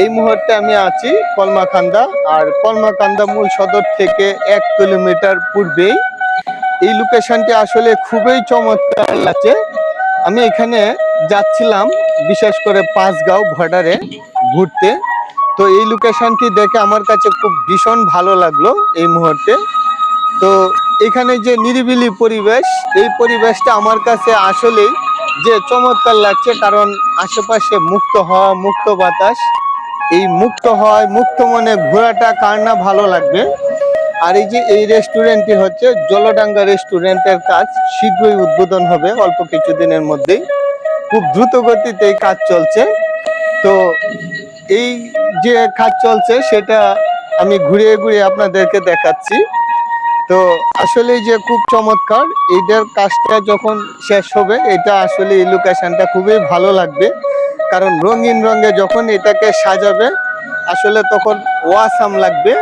এই মুহূর্তে আমি আছি কলমাকান্দা, আর কলমাকান্দা মূল সদর থেকে এক কিলোমিটার পূর্বেই। এই লোকেশনটি আসলে খুবই চমৎকার লাগছে। আমি এখানে যাচ্ছিলাম বিশেষ করে পাঁচগাঁও বর্ডারে ঘুরতে। তো এই লোকেশনটি দেখে আমার কাছে খুব ভীষণ ভালো লাগল এই মুহূর্তে। তো এখানে যে নিরিবিলি পরিবেশ, এই পরিবেশটা আমার কাছে আসলেই যে চমৎকার লাগছে, কারণ আশেপাশে মুক্ত হওয়া, মুক্ত বাতাস। এই মুক্ত হয়, মুক্ত মনে ঘোরাটা কার না ভালো লাগবে? আর এই যে এই রেস্টুরেন্টটি হচ্ছে জলডাঙ্গা রেস্টুরেন্টের কাজ শীঘ্রই উদ্বোধন হবে, অল্প কিছুদিনের মধ্যেই। খুব দ্রুত গতিতে এই কাজ চলছে। তো এই যে কাজ চলছে, সেটা আমি ঘুরিয়ে ঘুরিয়ে আপনাদেরকে দেখাচ্ছি। তো আসলে যে খুব চমৎকার, এইটার কাজটা যখন শেষ হবে, এটা আসলে এই লোকেশনটা খুবই ভালো লাগবে। কারণ রঙিন রঙে যখন এটাকে সাজাবে, আসলে তখন ওয়াসাম লাগবে।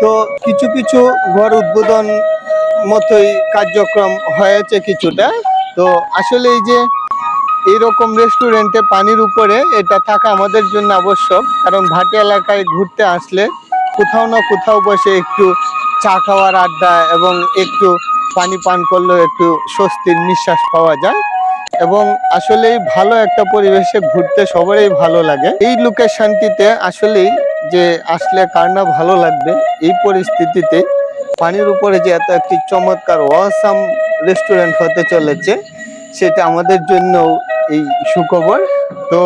তো কিছু কিছু ঘর উদ্বোধন মতোই কার্যক্রম হয়েছে কিছুটা। তো আসলে এই যে এইরকম রেস্টুরেন্টে পানির উপরে এটা থাকা আমাদের জন্য আবশ্যক, কারণ ভাটি এলাকায় ঘুরতে আসলে কোথাও না কোথাও বসে একটু চা খাওয়ার আড্ডা এবং একটু পানি পান করলেও একটু স্বস্তির নিঃশ্বাস পাওয়া যায়। এবং আসলেই ভালো একটা পরিবেশে ঘুরতে সবারই ভালো লাগে। এই লোকের শান্তিতে আসলেই যে আসলে কার না ভালো লাগবে, এই পরিস্থিতিতে পানির উপরে যে এত একটি চমৎকার ওয়াসাম রেস্টুরেন্ট হতে চলেছে, সেটা আমাদের জন্য এই সুখবর। তো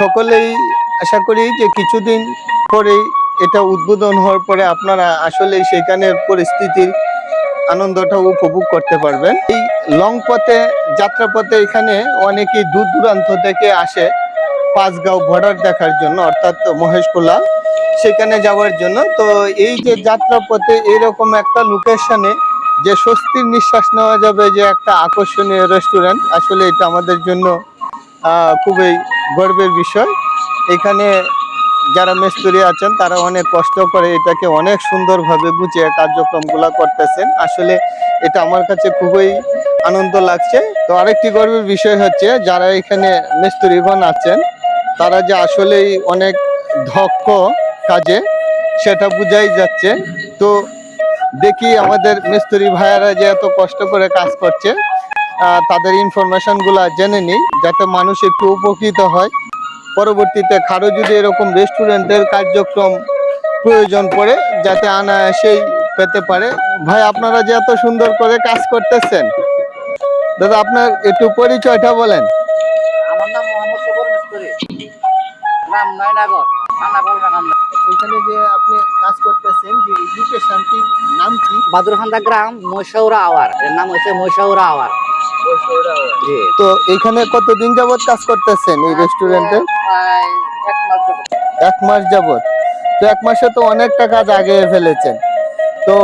সকলেই আশা করি যে কিছুদিন পরেই এটা উদ্বোধন হওয়ার পরে আপনারা আসলে সেখানের পরিস্থিতির আনন্দটা উপভোগ করতে পারবেন। এই লং পথে যাত্রাপথে এখানে অনেকেই দূর দূরান্ত থেকে আসে পাঁচগাঁও বর্ডার দেখার জন্য, অর্থাৎ মহেশখোলা সেখানে যাওয়ার জন্য। তো এই যে যাত্রাপথে এরকম একটা লোকেশনে যে স্বস্তির নিঃশ্বাস নেওয়া যাবে, যে একটা আকর্ষণীয় রেস্টুরেন্ট আসলে এটা আমাদের জন্য খুবই গর্বের বিষয়। এখানে যারা মিস্ত্রি আছেন, তারা অনেক কষ্ট করে এটাকে অনেক সুন্দরভাবে গুছিয়ে কার্যক্রমগুলো করতেছেন। আসলে এটা আমার কাছে খুবই আনন্দ লাগছে। তো আরেকটি গর্বের বিষয় হচ্ছে, যারা এখানে মিস্ত্রিগণ আছেন, তারা যে আসলেই অনেক দক্ষ কাজে, সেটা বুঝাই যাচ্ছে। তো দেখি আমাদের মিস্ত্রি ভাইয়ারা যে এত কষ্ট করে কাজ করছে তাদের ইনফরমেশনগুলো জেনে নিই, যাতে মানুষ একটু উপকৃত হয়। পরবর্তীতে কারও যদি এরকম রেস্টুরেন্টের কার্যক্রম প্রয়োজন পড়ে যাতে আনায়াসেই পেতে পারে। ভাই আপনারা যে এত সুন্দর করে কাজ করতেছেন। দাদা আপনার একটু পরিচয়টা বলেন। আমার নাম মোহাম্মদ সবর মিস্ত্রি। নাম নয়নাগর থানা কলমাকান্দা এখানে যে আপনি কাজ করতেছেন যে লোকেশনটির নাম কি? বাদুরখান্দা গ্রাম মৈশৌরা আওয়ার। এর নাম হচ্ছে মৈশৌরা আওয়ার। তো এখানে কতদিন যাবত কাজ করতেছেন এই রেস্টুরেন্টে এক মাস যাবত। এক মাস যাবত তো এক মাসে তো অনেকটা কাজ আগে ফেলেছেন। তো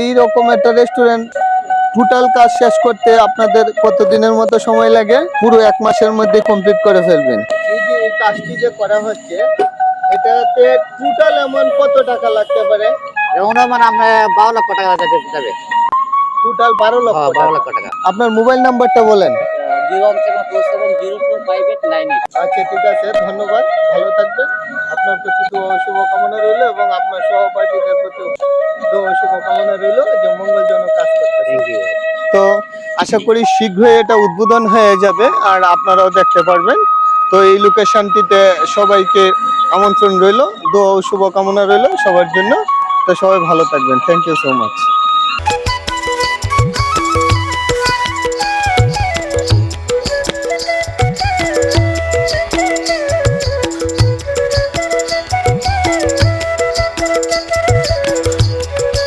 এই রকম একটা রেস্টুরেন্ট টোটাল কাজ শেষ করতে আপনাদের কতদিনের মতো সময় লাগে? পুরো এক মাসের মধ্যে কমপ্লিট করে ফেলবেন। এই যে এই কাজটি যে করা হচ্ছে এটাতে টোটাল এমন কত টাকা লাগতে পারে? এর অনুমান আমরা বারো লক্ষ টাকা যাবে। টোটাল বারো লক্ষ হ্যাঁ, বারো। লক্ষ টাকা। আপনার মোবাইল নাম্বারটা বলেন। Zero one seven four seven zero two five eight nine eight আচ্ছা ঠিক আছে ধন্যবাদ। ভালো থাকবেন। আপনার প্রতি শুভকামনা রইল এবং আপনার সহপাঠীদের প্রতি শুভকামনা রইল। যে মঙ্গলজনক কাজ ভাই। তো আশা করি শীঘ্রই এটা উদ্বোধন হয়ে যাবে আর আপনারাও দেখতে পারবেন। তো এই লোকেশনটিতে সবাইকে আমন্ত্রণ রইল। দোয়া ও শুভকামনা রইল সবার জন্য। তো সবাই ভালো থাকবেন। Thank you so much